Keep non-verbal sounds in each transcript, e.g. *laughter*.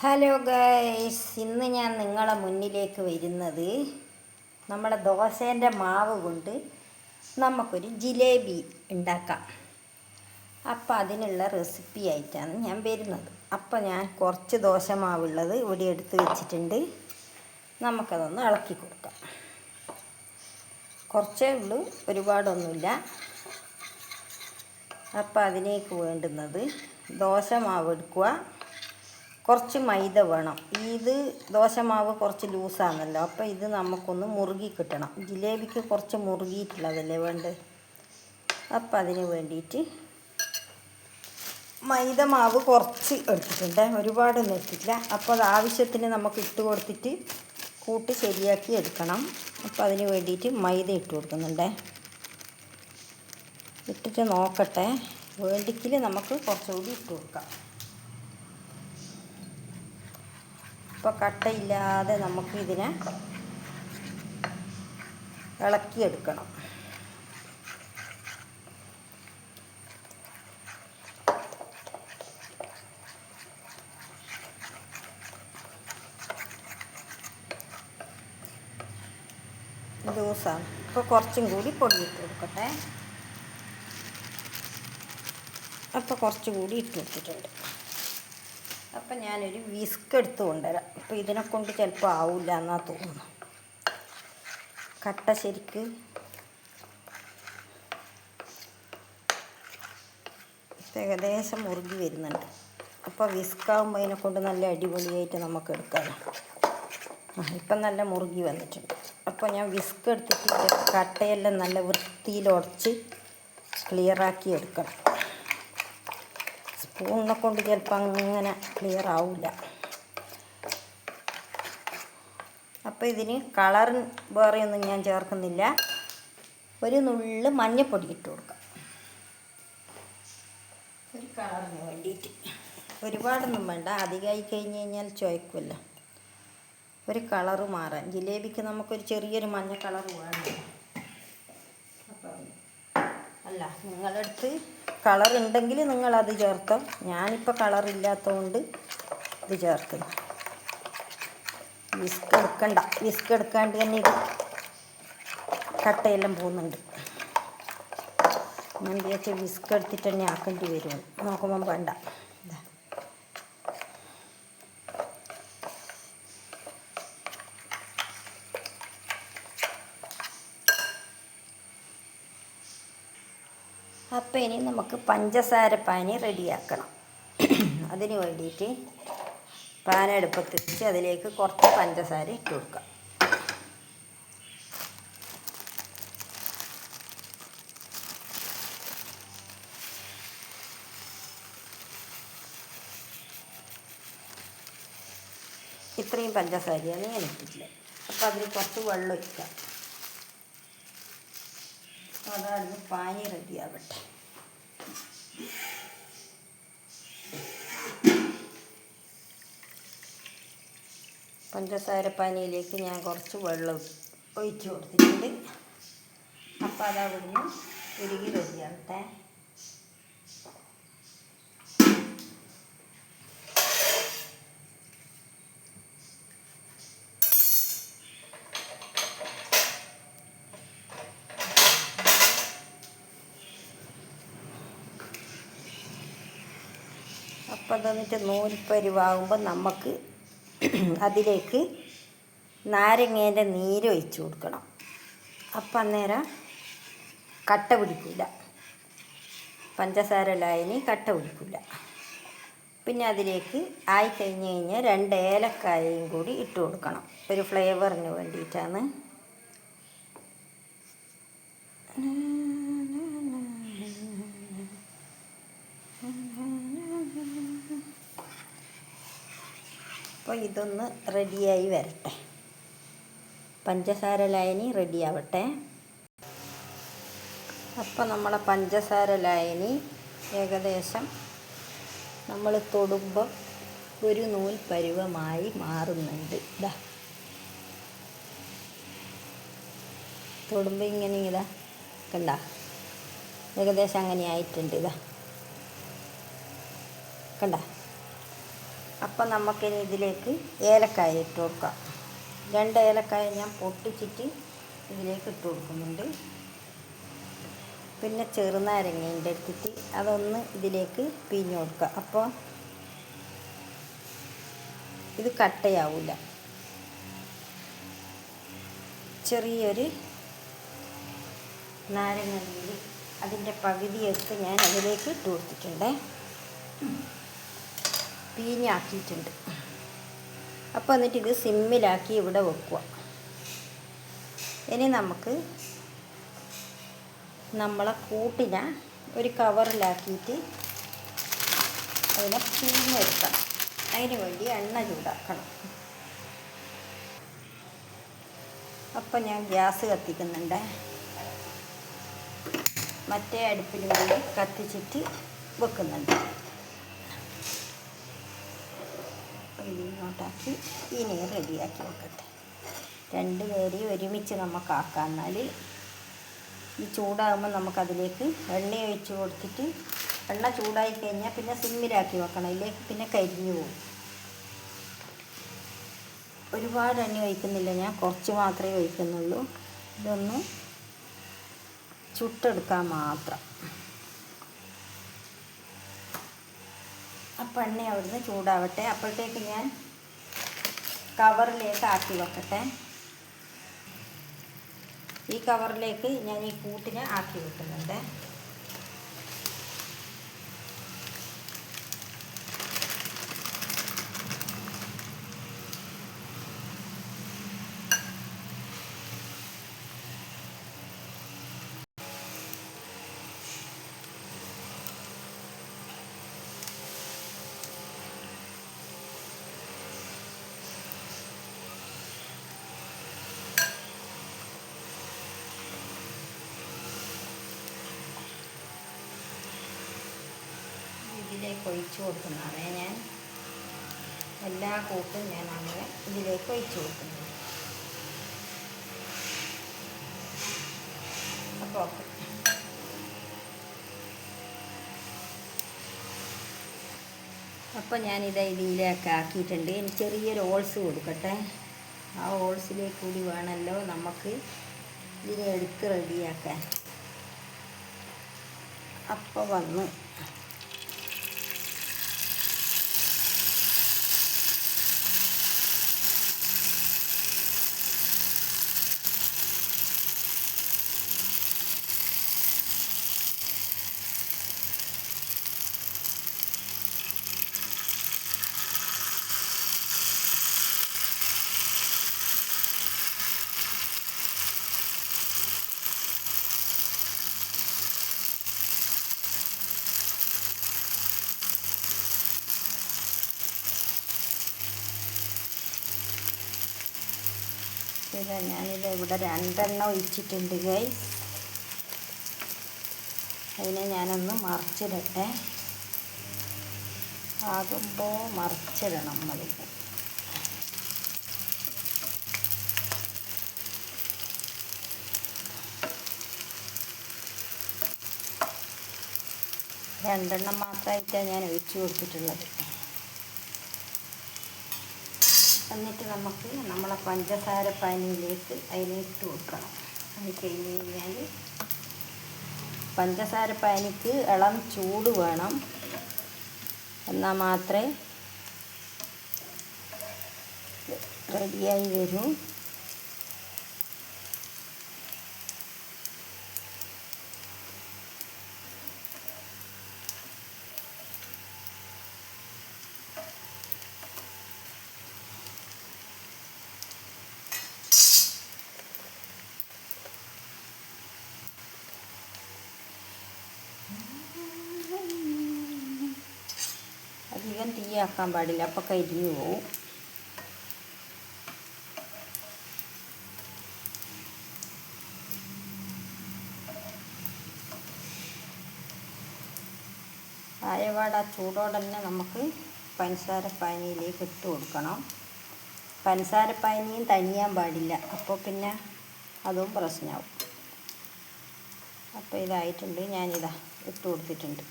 Hello guys ഇന്ന് ഞാൻ നിങ്ങളെ മുന്നിലേക്ക് വരുന്നത് നമ്മുടെ ദോശേന്റെ മാവ് കൊണ്ട് നമുക്കൊരു ജിലേബി ഉണ്ടാക്കാം. അപ്പം അതിനുള്ള റെസിപ്പി ആയിട്ടാണ് ഞാൻ വരുന്നത്. അപ്പം ഞാൻ കുറച്ച് ദോശ മാവുള്ളത് ഇവിടെ എടുത്ത് വെച്ചിട്ടുണ്ട്. നമുക്കതൊന്ന് ഇളക്കി കൊടുക്കാം. കുറച്ചേ ഉള്ളൂ ഒരുപാടൊന്നുമില്ല. അപ്പം അതിനേക്ക് വേണ്ടുന്നത് ദോശ മാവ് എടുക്കുക. കുറച്ച് മൈദ വേണം. ഇത് ദോശമാവ് കുറച്ച് ലൂസാണല്ലോ. അപ്പോൾ ഇത് നമുക്കൊന്ന് മുറുകി കിട്ടണം. ജിലേബിക്ക് കുറച്ച് മുറുകിയിട്ടുള്ളതല്ലേ വേണ്ടത്? അപ്പം അതിന് വേണ്ടിയിട്ട് മൈദ മാവ് കുറച്ച് എടുത്തിട്ടുണ്ട്. ഒരുപാടൊന്നും എടുത്തിട്ടില്ല. അപ്പോൾ അത് ആവശ്യത്തിന് നമുക്ക് ഇട്ട് കൊടുത്തിട്ട് കൂട്ടി ശരിയാക്കി എടുക്കണം. അപ്പോൾ അതിന് വേണ്ടിയിട്ട് മൈദ ഇട്ട് കൊടുക്കുന്നുണ്ട്. ഇട്ടിട്ട് നോക്കട്ടെ. വേണ്ടിക്കിൽ നമുക്ക് കുറച്ചുകൂടി ഇട്ട് കൊടുക്കാം. ഇപ്പോൾ കട്ടയില്ലാതെ നമുക്ക് ഇതിനെ ഇളക്കിയെടുക്കണം. ലൂസാണ്. കുറച്ചും കൂടി പൊടിയിട്ട് കൊടുക്കട്ടെ. അപ്പോൾ കുറച്ചും കൂടി ഇട്ട് കൊടുത്തിട്ടുണ്ട്. അപ്പം ഞാനൊരു വിസ്ക് എടുത്ത് കൊണ്ടുവരാം. അപ്പോൾ ഇതിനെ കൊണ്ട് ചിലപ്പോൾ ആവില്ല എന്നാ തോന്നുന്നു. കട്ട ശരിക്ക്. ഏകദേശം മുറുകി വരുന്നുണ്ട്. അപ്പോൾ വിസ്കാവുമ്പോൾ അതിനെ കൊണ്ട് നല്ല അടിപൊളിയായിട്ട് നമുക്ക് എടുക്കാം. ഇപ്പം നല്ല മുറുകി വന്നിട്ടുണ്ട്. അപ്പോൾ ഞാൻ വിസ്ക് എടുത്തിട്ട് കട്ടയെല്ലാം നല്ല വൃത്തിയിൽ ഉടച്ച് ക്ലിയറാക്കി എടുക്കണം. സ്പൂണിനെ കൊണ്ട് ചിലപ്പോൾ അങ്ങനെ ക്ലിയർ ആവില്ല അപ്പോൾ ഇതിന് കളർ വേറെയൊന്നും ഞാൻ ചേർക്കുന്നില്ല. ഒരു നുള്ള് മഞ്ഞപ്പൊടി ഇട്ട് കൊടുക്കാം. ഒരു കളറിന് വേണ്ടിയിട്ട് ഒരുപാടൊന്നും വേണ്ട. അധികമായി കഴിഞ്ഞ് കഴിഞ്ഞാൽ ചോയ്ക്കുമല്ലോ ഒരു കളറ് മാറാൻ. ജിലേബിക്ക് നമുക്കൊരു ചെറിയൊരു മഞ്ഞ കളർ വേണം. അല്ല നിങ്ങളടുത്ത് കളർ ഉണ്ടെങ്കിൽ നിങ്ങൾ നിങ്ങളത് ചേർത്തോ. ഞാനിപ്പോൾ കളറില്ലാത്തതുകൊണ്ട് ഇത് ചേർക്കുന്നു വിസ്ക് എടുക്കണ്ട വിസ്ക് എടുക്കാണ്ട് തന്നെ ഇത് കട്ടയെല്ലാം പോകുന്നുണ്ട്. ഞാൻ വിചാരിച്ച വിസ്ക് എടുത്തിട്ട് തന്നെ ആക്കേണ്ടി വരും. നോക്കുമ്പം വേണ്ട ഇതാ അപ്പം ഇനി നമുക്ക് പഞ്ചസാര പാനി റെഡിയാക്കണം. അതിന് വേണ്ടിയിട്ട് വെച്ച് അതിലേക്ക് കുറച്ച് പഞ്ചസാര ഇട്ട് കൊടുക്കാം. ഇത്രയും പഞ്ചസാരയാണ് ഞാൻ ഇട്ടിട്ടില്ല അപ്പോൾ അതിൽ കുറച്ച് വെള്ളം ഒഴിക്കാം. അതാണ് പാനി റെഡിയാവട്ടെ. പഞ്ചസാര പാനിയിലേക്ക് ഞാൻ കുറച്ച് വെള്ളം ഒഴിച്ച് കൊടുത്തിട്ടുണ്ട്. അപ്പോൾ അതവിടുന്ന് ഉരുകി റെഡിയാവട്ടെ. അപ്പം അത് വെച്ചാൽ നൂൽപ്പരിവാകുമ്പോൾ നമുക്ക് *clears throat* അതിലേക്ക് നാരങ്ങേന്റെ നീര് ഒഴിച്ചു കൊടുക്കണം. അപ്പം അന്നേരം കട്ട പിടിക്കില്ല പഞ്ചസാര ലായനി കട്ട പിടിക്കില്ല പിന്നെ അതിലേക്ക് ആയി കഴിഞ്ഞ് കഴിഞ്ഞാൽ രണ്ട് ഏലക്കായയും കൂടി ഇട്ട് കൊടുക്കണം. ഒരു ഫ്ലേവറിന് വേണ്ടിയിട്ടാണ്. അപ്പോൾ ഇതൊന്ന് റെഡിയായി വരട്ടെ. പഞ്ചസാര ലായനി റെഡിയാവട്ടെ. അപ്പോൾ നമ്മളെ പഞ്ചസാര ലായനി ഏകദേശം നമ്മൾ തൊടുമ്പോൾ ഒരു നൂൽ പരുവമായി മാറുന്നുണ്ട്. ഇതാ തൊടുമ്പോൾ ഇങ്ങനെ ഇതാ. കണ്ട? ഏകദേശം അങ്ങനെ ആയിട്ടുണ്ട്. ഇതാ കണ്ട? അപ്പം നമുക്കിനി ഇതിലേക്ക് ഏലക്കായ ഇട്ട് കൊടുക്കാം. രണ്ട് ഏലക്കായ ഞാൻ പൊട്ടിച്ചിട്ട് ഇതിലേക്ക് ഇട്ട് കൊടുക്കുന്നുണ്ട്. പിന്നെ ചെറുനാരങ്ങേന്റെ എടുത്തിട്ട് അതൊന്ന് ഇതിലേക്ക് പിഴിഞ്ഞ് കൊടുക്കുക അപ്പോൾ ഇത് കട്ടയാവില്ല ചെറിയൊരു നാരങ്ങ നീര് അതിന്റെ പകുതി എടുത്ത് ഞാൻ അതിലേക്ക് ഇട്ട് കൊടുത്തിട്ടുണ്ട്. പീഞ്ഞാക്കിയിട്ടുണ്ട്. അപ്പോൾ എന്നിട്ട് ഇത് സിമ്മിലാക്കി ഇവിടെ വെക്കുക. ഇനി നമുക്ക് നമ്മളെ കൂട്ടിനെ ഒരു കവറിലാക്കിയിട്ട് അതിനെ പിഴിഞ്ഞെടുക്കണം അതിന് വേണ്ടി എണ്ണ ചൂടാക്കണം. അപ്പം ഞാൻ ഗ്യാസ് കത്തിക്കുന്നുണ്ട്. മറ്റേ അടുപ്പിലും കൂടി കത്തിച്ചിട്ട് വെക്കുന്നുണ്ട്. ഈ ഇനി റെഡിയാക്കി വെക്കട്ടെ. രണ്ട് പേര് ഒരുമിച്ച് നമുക്ക് ആക്കാം എന്നാൽ ഈ ചൂടാകുമ്പോൾ നമുക്കതിലേക്ക് എണ്ണ ഒഴിച്ച് കൊടുത്തിട്ട് എണ്ണ ചൂടായി കഴിഞ്ഞാൽ പിന്നെ സിമ്മിലാക്കി വെക്കണം. ഇതിലേക്ക് പിന്നെ കരിഞ്ഞു പോകും ഒരുപാട് എണ്ണ ഒഴിക്കുന്നില്ല. ഞാൻ കുറച്ച് മാത്രമേ ഒഴിക്കുന്നുള്ളൂ. ഇതൊന്ന് ചുട്ടെടുക്കാൻ മാത്രം. അപ്പം എണ്ണ അവിടുന്ന് ചൂടാവട്ടെ. അപ്പോഴത്തേക്ക് ഞാൻ കവറിലേക്ക് ആക്കി വെക്കട്ടെ. ഈ കവറിലേക്ക് ഞാൻ ഈ കൂട്ടിനെ ആക്കി വെക്കുന്നുണ്ട് ഇതിലേക്ക് ഒഴിച്ചു കൊടുക്കുന്നതാണ്. ഞാൻ എല്ലാ കൂട്ടും ഞാൻ അങ്ങനെ ഇതിലേക്ക് ഒഴിച്ചു കൊടുക്കുന്നു. അപ്പോൾ ഓക്കെ. അപ്പോൾ ഞാനിത് ഇതിലേക്ക് ആക്കിയിട്ടുണ്ട്. ഇനി ചെറിയൊരു ഓൾസ് കൊടുക്കട്ടെ. ആ ഓൾസിലേക്ക് കൂടി വേണമല്ലോ നമുക്ക് ഇതിനെ എടുത്ത് റെഡിയാക്കാൻ അപ്പോൾ വന്ന് ഇത് ഞാനിത് ഇവിടെ രണ്ടെണ്ണം ഒഴിച്ചിട്ടുണ്ട് ഗൈസ് അതിനെ ഞാനൊന്ന് മറിച്ചിടട്ടെ. ആകുമ്പോൾ മറിച്ചിടണം നമ്മളിത് രണ്ടെണ്ണം മാത്രമായിട്ടാണ് ഞാൻ ഒഴിച്ചു കൊടുത്തിട്ടുള്ളത്. എന്നിട്ട് നമുക്ക് നമ്മളെ പഞ്ചസാര പാനിയിലേക്ക് അതിലേക്ക് കൊടുക്കണം. അത് കഴിഞ്ഞ് കഴിഞ്ഞാൽ പഞ്ചസാര പാനിക്ക് ഇളം ചൂട് വേണം. എന്നാൽ മാത്രമേ റെഡിയായി വരൂ. അധികം തീയാക്കാൻ പാടില്ല അപ്പോൾ കരിഞ്ഞു പോവും. ആയവാട് ആ ചൂടോടെ തന്നെ നമുക്ക് പഞ്ചസാര പാനിയിലേക്ക് ഇട്ട് കൊടുക്കണം. പഞ്ചസാര പാനിയും തനിയാൻ പാടില്ല അപ്പോൾ പിന്നെ അതും പ്രശ്നമാവും അപ്പോൾ ഇതായിട്ടുണ്ട് ഞാനിതാ ഇട്ട് കൊടുത്തിട്ടുണ്ട്.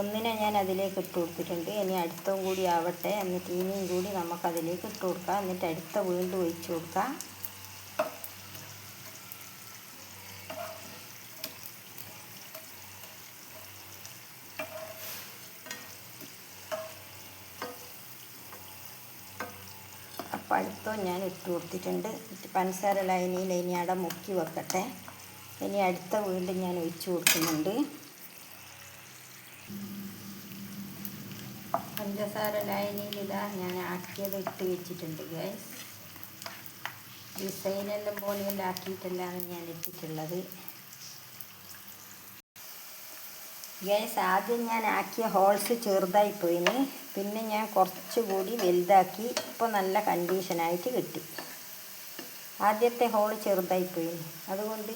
ഒന്നിനെ ഞാൻ അതിലേക്ക് ഇട്ട് കൊടുത്തിട്ടുണ്ട്. ഇനി അടുത്തും കൂടി ആവട്ടെ. എന്നിട്ട് ഇനിയും കൂടി നമുക്കതിലേക്ക് ഇട്ട് കൊടുക്കാം. എന്നിട്ട് അടുത്ത വീണ്ടും ഒഴിച്ച് കൊടുക്കാം. അടുത്തോ ഞാൻ ഇട്ട് കൊടുത്തിട്ടുണ്ട്. പഞ്ചസാര ലൈനിയിൽ ഇനി അട മുക്കി വെക്കട്ടെ. ഇനി അടുത്ത വീണ്ടും ഞാൻ ഒഴിച്ചു കൊടുക്കുന്നുണ്ട്. പഞ്ചസാര ലൈനിയിൽ ഇതാ ഞാൻ ആക്കിയത് ഇട്ട് വെച്ചിട്ടുണ്ട് ഗ്യാസ് ഡിസൈനെല്ലാം പോലെയെല്ലാം ആക്കിയിട്ടെല്ലാം ഞാൻ ഇട്ടിട്ടുള്ളത്. ഗ്യാസ് ആദ്യം ഞാൻ ആക്കിയ ഹോൾസ് ചെറുതായി പോയിന്. പിന്നെ ഞാൻ കുറച്ചുകൂടി വലുതാക്കി ഇപ്പോൾ നല്ല കണ്ടീഷനായിട്ട് കിട്ടി. ആദ്യത്തെ ഹോൾ ചെറുതായി പോയിന്. അതുകൊണ്ട്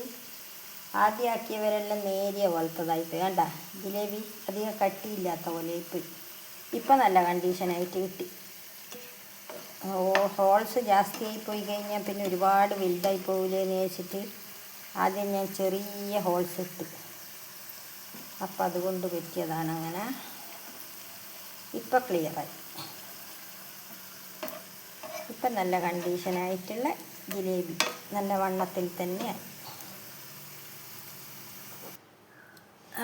ആദ്യം ആക്കിയവരെല്ലാം നേരിയ പോലത്തതായി പോയി. കണ്ട ജിലേബി അധികം കട്ടിയില്ലാത്ത പോലെ പോയി. ഇപ്പം നല്ല കണ്ടീഷനായിട്ട് കിട്ടി. ഹോൾസ് ജാസ്തിയായി പോയി കഴിഞ്ഞാൽ പിന്നെ ഒരുപാട് വലുതായി പോകില്ലെന്ന് വെച്ചിട്ട് ആദ്യം ഞാൻ ചെറിയ ഹോൾസ് ഇട്ട്. അപ്പം അതുകൊണ്ട് പറ്റിയതാണ് അങ്ങനെ. ഇപ്പം ക്ലിയറായി ഇപ്പം നല്ല കണ്ടീഷനായിട്ടുള്ള ജിലേബി നല്ല വണ്ണത്തിൽ തന്നെയായി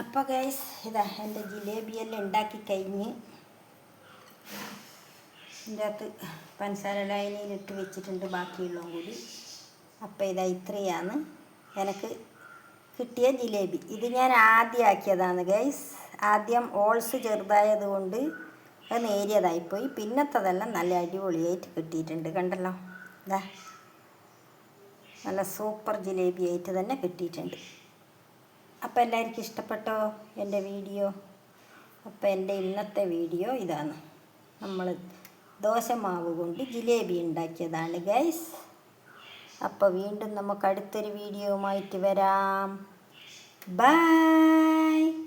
അപ്പോൾ ഗൈസ് ഇതാ എന്റെ ജിലേബിയെല്ലാം ഉണ്ടാക്കി കഴിഞ്ഞ് ഇതിന്റെ അകത്ത് പഞ്ചസാര ലൈനിയിലിട്ട് വെച്ചിട്ടുണ്ട് ബാക്കിയുള്ളതും കൂടി. അപ്പോൾ ഇതാ ഇത്രയാണ്. എനിക്ക് കിട്ടിയ ജിലേബി. ഇത് ഞാൻ ആദ്യം ആക്കിയതാണ് ഗൈസ് ആദ്യം ഓൾസ് ചെറുതായത് കൊണ്ട് അത് നേരിയതായിപ്പോയി. പിന്നത്തതെല്ലാം നല്ല അടിപൊളിയായിട്ട് കിട്ടിയിട്ടുണ്ട് കണ്ടല്ലോ. ഇതാ നല്ല സൂപ്പർ ജിലേബി ആയിട്ട് തന്നെ കിട്ടിയിട്ടുണ്ട്. അപ്പോൾ എല്ലാവർക്കും ഇഷ്ടപ്പെട്ടോ എന്റെ വീഡിയോ? അപ്പോൾ എന്റെ ഇന്നത്തെ വീഡിയോ ഇതാണ്. നമ്മൾ ദോശമാവ് കൊണ്ട് ജിലേബി ഉണ്ടാക്കിയതാണ് ഗൈസ് അപ്പോൾ വീണ്ടും നമുക്ക് അടുത്തൊരു വീഡിയോയുമായിട്ട് വരാം. ബൈ